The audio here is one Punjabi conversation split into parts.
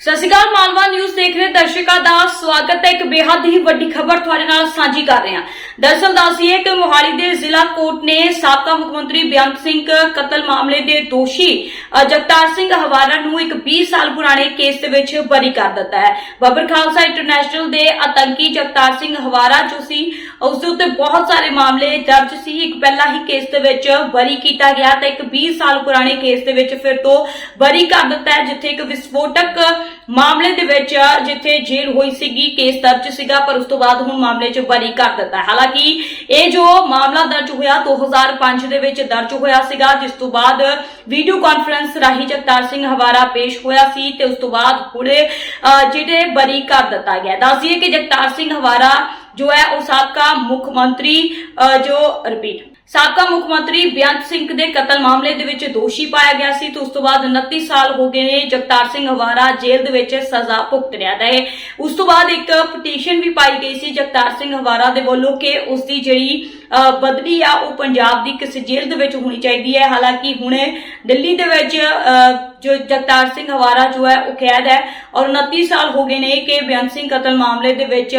ਸਤਿ ਸ਼੍ਰੀ ਅਕਾਲ, ਮਾਲਵਾ ਨਿਊਜ਼ ਦੇਖ ਰਹੇ ਦਰਸ਼ਕਾਂ ਦਾ ਸਵਾਗਤ ਹੈ। ਇੱਕ ਬੇहद ਹੀ ਵੱਡੀ ਖਬਰ ਤੁਹਾਡੇ ਨਾਲ ਸਾਂਝੀ ਕਰ ਰਹੇ ਹਾਂ। ਦਰਅਸਲ ਦੱਸੀਏ ਕਿ ਮੋਹਾਲੀ ਦੇ ਜ਼ਿਲ੍ਹਾ ਕੋਰਟ ਨੇ ਸਾਬਕਾ ਮੁੱਖ ਮੰਤਰੀ ਬੇਅੰਤ ਸਿੰਘ ਕਤਲ ਮਾਮਲੇ ਦੇ ਦੋਸ਼ੀ ਜਗਤਾਰ ਸਿੰਘ ਹਵਾਰਾ ਨੂੰ ਇੱਕ 20 ਸਾਲ ਪੁਰਾਣੇ ਕੇਸ ਦੇ ਵਿੱਚ ਬਰੀ ਕਰ ਦਿੱਤਾ ਹੈ। ਬੱਬਰ ਖਾਲਸਾ ਇੰਟਰਨੈਸ਼ਨਲ ਦੇ ਆਤੰਕੀ ਜਗਤਾਰ ਸਿੰਘ ਹਵਾਰਾ ਜੋ ਸੀ, ਉਸ ਦੇ ਉੱਤੇ ਬਹੁਤ ਸਾਰੇ ਮਾਮਲੇ ਦਰਜ ਸੀ। ਇੱਕ ਪਹਿਲਾ ਹੀ ਕੇਸ ਦੇ ਵਿੱਚ ਬਰੀ ਕੀਤਾ ਗਿਆ ਤੇ ਇੱਕ 20 ਸਾਲ ਪੁਰਾਣੇ ਕੇਸ ਦੇ ਵਿੱਚ ਫਿਰ ਤੋਂ ਬਰੀ ਕਰ ਦਿੱਤਾ ਹੈ, ਜਿੱਥੇ ਇੱਕ ਵਿਸਫੋਟਕ ਮਾਮਲੇ ਦੇ ਵਿੱਚ ਜਿੱਥੇ ਜੇਲ੍ਹ ਹੋਈ ਸੀਗੀ, ਕੇਸ ਦਰਜ ਸੀਗਾ, ਪਰ ਉਸ ਤੋਂ ਬਾਅਦ ਹੁਣ ਮਾਮਲੇ 'ਚ ਬਰੀ ਕਰ ਦਿੱਤਾ ਹਾਲਾਂਕਿ ਹਾਲਾਂਕਿ ਇਹ ਜੋ ਮਾਮਲਾ ਦਰਜ ਹੋਇਆ 2005 ਦੇ ਵਿੱਚ ਦਰਜ ਹੋਇਆ ਸੀਗਾ, ਜਿਸ ਤੋਂ ਬਾਅਦ ਵੀਡੀਓ ਕਾਨਫਰੰਸ ਰਾਹੀਂ ਜਗਤਾਰ ਸਿੰਘ ਹਵਾਰਾ ਪੇਸ਼ ਹੋਇਆ ਸੀ ਤੇ ਉਸ ਤੋਂ ਬਾਅਦ ਹੁਣੇ ਜਿਹੜੇ ਬਰੀ ਕਰ ਦਿੱਤਾ ਗਿਆ। ਦੱਸ ਦਈਏ ਕਿ ਜਗਤਾਰ ਸਿੰਘ ਹਵਾਰਾ ਜੋ ਹੈ, ਉਹ ਸਾਬਕਾ ਮੁੱਖ ਮੰਤਰੀ ਜੋ ਰਿਪੀਟ ਸਾਬਕਾ ਮੁੱਖ ਮੰਤਰੀ ਬੇਅੰਤ ਸਿੰਘ ਦੇ ਕਤਲ ਮਾਮਲੇ ਦੇ ਵਿੱਚ ਦੋਸ਼ੀ ਪਾਇਆ ਗਿਆ ਸੀ ਤੇ ਉਸ ਤੋਂ ਬਾਅਦ 29 ਸਾਲ ਹੋ ਗਏ ਨੇ ਜਗਤਾਰ ਸਿੰਘ ਹਵਾਰਾ ਜੇਲ੍ਹ ਦੇ ਵਿੱਚ ਸਜ਼ਾ ਭੁਗਤ ਰਿਹਾ ਹੈ। ਉਸ ਤੋਂ ਬਾਅਦ ਇੱਕ ਪਟੀਸ਼ਨ ਵੀ ਪਾਈ ਗਈ ਸੀ ਜਗਤਾਰ ਸਿੰਘ ਹਵਾਰਾ ਦੇ ਵੱਲੋਂ ਕਿ ਉਸ ਦੀ ਜਿਹੜੀ ਬਦਲੀ ਆ, ਉਹ ਪੰਜਾਬ ਦੀ ਕਿਸੇ ਜੇਲ੍ਹ ਦੇ ਵਿੱਚ ਹੋਣੀ ਚਾਹੀਦੀ ਹੈ। ਹਾਲਾਂਕਿ ਹੁਣੇ ਦਿੱਲੀ ਦੇ ਵਿੱਚ ਜੋ ਜਗਤਾਰ ਸਿੰਘ ਹਵਾਰਾ ਜੋ ਹੈ, ਉਹ ਕੈਦ ਹੈ ਔਰ 29 ਸਾਲ ਹੋ ਗਏ ਨੇ ਕਿ ਬੇਅੰਤ ਸਿੰਘ ਕਤਲ ਮਾਮਲੇ ਦੇ ਵਿੱਚ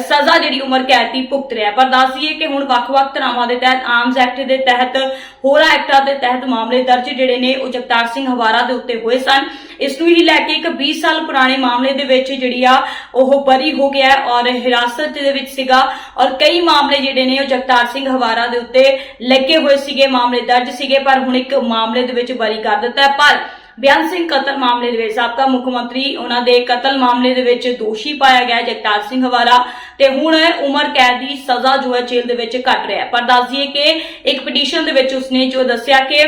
ਸਜ਼ਾ ਜਿਹੜੀ ਉਮਰ ਕੈਦ ਦੀ ਭੁਗਤ ਰਿਹਾ ਪਰ ਦੱਸੀਏ ਕਿ ਹੁਣ ਵੱਖ-ਵੱਖ ਧਰਾਵਾਂ ਦੇ ਤਹਿਤ ਆਰਮਸ ਐਕਟ ਦੇ ਤਹਿਤ, ਹੋਰਾਂ ਐਕਟਾਂ ਦੇ ਤਹਿਤ ਮਾਮਲੇ ਦਰਜ ਜਿਹੜੇ ਨੇ, ਉਹ ਜਗਤਾਰ ਸਿੰਘ ਹਵਾਰਾ ਦੇ ਉੱਤੇ ਹੋਏ ਸਨ। ਇਸ ਨੂੰ ਹੀ ਲੈ ਕੇ ਇੱਕ 20 ਸਾਲ ਪੁਰਾਣੇ ਮਾਮਲੇ ਦੇ ਵਿੱਚ ਜਿਹੜੀ ਆ ਉਹ ਬਰੀ ਹੋ ਗਿਆ ਔਰ ਹਿਰਾਸਤ ਦੇ ਵਿੱਚ ਸੀਗਾ ਔਰ ਕਈ ਮਾਮਲੇ ਜਿਹੜੇ ਨੇ ਉਹ ਜਗਤਾਰ ਸਿੰਘ ਹਵਾਰਾ ਦੇ ਉੱਤੇ ਲੱਗੇ ਹੋਏ ਸੀਗੇ, ਮਾਮਲੇ ਦਰਜ ਸੀਗੇ, ਪਰ ਹੁਣ ਇੱਕ ਮਾਮਲੇ ਦੇ ਵਿੱਚ ਬਰੀ ਕਰ ਦਿੱਤਾ ਹੈ। ਪਰ ਬਿਆਨ ਸਿੰਘ ਕਤਲ ਮਾਮਲੇ ਦੇ ਵਿੱਚ ਸਾਬਕਾ ਮੁੱਖ ਮੰਤਰੀ, ਉਹਨਾਂ ਦੇ ਕਤਲ ਮਾਮਲੇ ਦੇ ਵਿੱਚ ਦੋਸ਼ੀ ਪਾਇਆ ਗਿਆ ਜਗਤਾਰ ਸਿੰਘ ਹਵਾਰਾ ਤੇ ਹੁਣ ਉਮਰ ਕੈਦ ਦੀ ਸਜ਼ਾ ਜੋ ਹੈ ਜੇਲ੍ਹ ਦੇ ਵਿੱਚ ਕੱਟ ਰਿਹਾ ਪਰ ਦੱਸ ਦਈਏ ਕਿ ਇੱਕ ਪਟੀਸ਼ਨ ਦੇ ਵਿੱਚ ਉਸਨੇ ਜੋ ਦੱਸਿਆ ਕਿ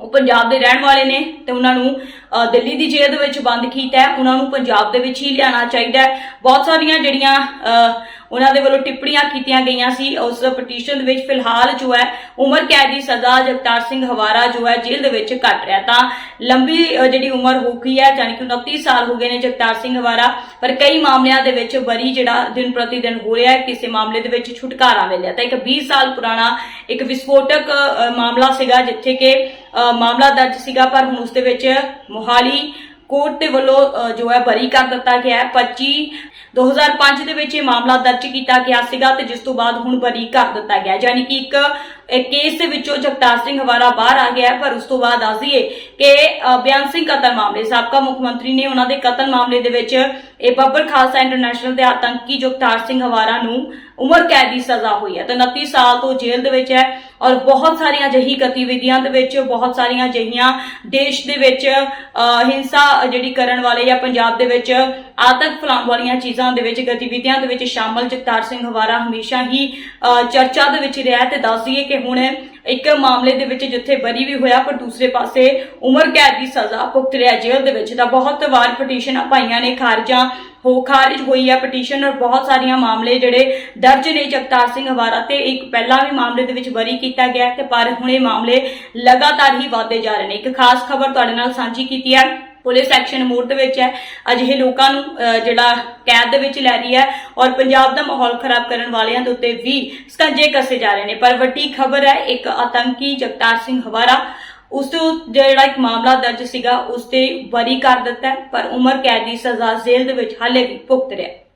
ਉਹ ਪੰਜਾਬ ਦੇ ਰਹਿਣ ਵਾਲੇ ਨੇ ਤੇ ਉਹਨਾਂ ਨੂੰ ਦਿੱਲੀ ਦੀ ਜੇਲ੍ਹ ਦੇ ਵਿੱਚ ਬੰਦ ਕੀਤਾ ਹੈ। ਉਹਨਾਂ ਨੂੰ ਪੰਜਾਬ ਦੇ ਵਿੱਚ ਹੀ ਲਿਆਉਣਾ ਚਾਹੀਦਾ ਹੈ। ਬਹੁਤ ਸਾਰੀਆਂ ਜਿਹੜੀਆਂ ਅ, ਉਹਨਾਂ ਦੇ ਵੱਲੋਂ ਟਿੱਪਣੀਆਂ ਕੀਤੀਆਂ ਗਈਆਂ ਸੀ। ਉਸ ਪਟੀਸ਼ਨ ਦੇ ਵਿੱਚ ਫਿਲਹਾਲ ਜੋ ਹੈ, ਉਮਰ ਕੈਦ ਦੀ ਸਜ਼ਾ ਜਗਤਾਰ ਸਿੰਘ ਹਵਾਰਾ ਜੋ ਹੈ, ਜੇਲ੍ਹ ਦੇ ਵਿੱਚ ਕੱਟ ਰਿਹਾ ਤਾਂ ਲੰਬੀ ਜਿਹੜੀ ਉਮਰ ਹੋ ਗਈ ਹੈ ਯਾਨੀ ਕਿ 29 ਸਾਲ ਹੋ ਗਏ ਨੇ ਜਗਤਾਰ ਸਿੰਘ ਹਵਾਰਾ, ਪਰ ਕਈ ਮਾਮਲਿਆਂ ਦੇ ਵਿੱਚ ਬਰੀ ਜਿਹੜਾ ਦਿਨ ਪ੍ਰਤੀ ਦਿਨ ਹੋ ਰਿਹਾ ਹੈ, ਕਿਸੇ ਮਾਮਲੇ ਦੇ ਵਿੱਚ ਛੁਟਕਾਰਾ ਮਿਲਿਆ ਤਾਂ ਇੱਕ 20 ਸਾਲ ਪੁਰਾਣਾ ਇੱਕ ਵਿਸਫੋਟਕ ਮਾਮਲਾ ਸੀਗਾ, ਜਿੱਥੇ ਕਿ ਮਾਮਲਾ ਦਰਜ ਸੀਗਾ, ਪਰ ਹੁਣ ਉਸ ਦੇ ਵਿੱਚ ਮੋਹਾਲੀ ਕੋਰਟ ਦੇ ਵੱਲੋਂ ਜੋ ਹੈ, ਬਰੀ ਕਰ ਦਿੱਤਾ ਗਿਆ ਹੈ। 25 2005 ਦੇ ਵਿੱਚ ਇਹ ਮਾਮਲਾ ਦਰਜ ਕੀਤਾ ਗਿਆ ਸੀਗਾ ਤੇ ਜਿਸ ਤੋਂ ਬਾਅਦ ਹੁਣ ਬਰੀ ਕਰ ਦਿੱਤਾ ਗਿਆ। ਯਾਨੀ ਕਿ ਇੱਕ ਕੇਸ ਦੇ ਵਿੱਚੋਂ ਜਗਤਾਰ ਸਿੰਘ ਹਵਾਰਾ ਬਾਹਰ ਆ ਗਿਆ ਪਰ ਉਸ ਤੋਂ ਬਾਅਦ ਦੱਸ ਕਿ ਅ, ਬਿਆਨ ਸਿੰਘ ਕਤਲ ਮਾਮਲੇ। ਸਾਬਕਾ ਮੁੱਖ ਮੰਤਰੀ ਨੇ ਉਹਨਾਂ ਦੇ ਕਤਲ ਮਾਮਲੇ ਦੇ ਵਿੱਚ ਇਹ ਬੱਬਰ ਖਾਲਸਾ ਇੰਟਰਨੈਸ਼ਨਲ ਦੇ ਆਤੰਕੀ ਜਗਤਾਰ ਸਿੰਘ ਹਵਾਰਾ ਨੂੰ ਉਮਰ ਕੈਦ ਦੀ ਸਜ਼ਾ ਹੋਈ ਹੈ। ਤੇ 29 ਸਾਲ ਤੋਂ ਜੇਲ੍ਹ ਦੇ ਵਿੱਚ ਹੈ। ਔਰ ਬਹੁਤ ਸਾਰੀਆਂ ਅਜਿਹੀ ਗਤੀਵਿਧੀਆਂ ਦੇ ਵਿੱਚ, ਬਹੁਤ ਸਾਰੀਆਂ ਅਜਿਹੀਆਂ ਦੇਸ਼ ਦੇ ਵਿੱਚ ਹਿੰਸਾ ਜਿਹੜੀ ਕਰਨ ਵਾਲੇ ਜਾਂ ਪੰਜਾਬ ਦੇ ਵਿੱਚ, ਆਤੰਕ ਫੈਲਾਉਣ ਵਾਲੀਆਂ ਚੀਜ਼ਾਂ ਦੇ ਵਿੱਚ, ਗਤੀਵਿਧੀਆਂ ਦੇ ਵਿੱਚ ਸ਼ਾਮਲ ਜਗਤਾਰ ਸਿੰਘ ਹਵਾਰਾ ਹਮੇਸ਼ਾ ਹੀ ਚਰਚਾ ਦੇ ਵਿੱਚ ਰਿਹਾ ਤੇ ਦੱਸ ਦਈਏ ਕਿ ਹੁਣ ਇੱਕ ਮਾਮਲੇ ਦੇ ਵਿੱਚ ਜਿੱਥੇ ਬਰੀ ਵੀ ਹੋਇਆ, ਪਰ ਦੂਸਰੇ ਪਾਸੇ ਉਮਰ ਕੈਦ ਦੀ ਸਜ਼ਾ ਭੁਗਤ ਰਿਹਾ ਜੇਲ੍ਹ ਦੇ ਵਿੱਚ ਤਾਂ ਬਹੁਤ ਵਾਰ ਪਟੀਸ਼ਨਾਂ ਪਾਈਆਂ ਨੇ, ਖਾਰਜਾਂ ਹੋ, ਖਾਰਜ ਹੋਈ ਹੈ। ਪਟੀਸ਼ਨ ਔਰ ਬਹੁਤ ਸਾਰੀਆਂ ਮਾਮਲੇ ਜਿਹੜੇ ਦਰਜ ਨੇ ਜਗਤਾਰ ਸਿੰਘ ਹਵਾਰਾ ਤੇ ਇੱਕ ਪਹਿਲਾਂ ਵੀ ਮਾਮਲੇ ਦੇ ਵਿੱਚ ਬਰੀ ਕੀਤਾ ਗਿਆ ਹੈ ਤੇ ਪਰ ਹੁਣ ਇਹ ਮਾਮਲੇ ਲਗਾਤਾਰ ਹੀ ਵਧਦੇ ਜਾ ਰਹੇ ਨੇ। ਇੱਕ ਖਾਸ ਖਬਰ ਤੁਹਾਡੇ ਨਾਲ ਸਾਂਝੀ ਕੀਤੀ ਹੈ। ਪੁਲਿਸ ਐਕਸ਼ਨ ਮੋਡ ਦੇ ਵਿੱਚ ਹੈ। ਅਜਿਹੇ ਲੋਕਾਂ ਨੂੰ ਜਿਹੜਾ ਕੈਦ ਦੇ ਵਿੱਚ ਲੈ ਰਹੀ ਹੈ ਔਰ ਪੰਜਾਬ ਦਾ ਮਾਹੌਲ ਖਰਾਬ ਕਰਨ ਵਾਲਿਆਂ ਦੇ ਉੱਤੇ ਵੀ ਸਕੰਜੇ ਕੱਸੇ ਜਾ ਰਹੇ ਨੇ। ਪਰ ਵੱਡੀ ਖਬਰ ਹੈ, ਇੱਕ ਆਤੰਕੀ ਜਗਤਾਰ ਸਿੰਘ ਹਵਾਰਾ, ਉਸ ਤੋਂ ਜਿਹੜਾ ਇੱਕ ਮਾਮਲਾ ਦਰਜ ਸੀਗਾ, ਉਸ ਤੇ ਬਰੀ ਕਰ ਦਿੱਤਾ ਪਰ ਉਮਰ ਕੈਦ ਦੀ ਸਜ਼ਾ ਜੇਲ੍ਹ ਦੇ ਵਿੱਚ ਹਾਲੇ ਵੀ ਭੁਗਤ ਰਿਹਾ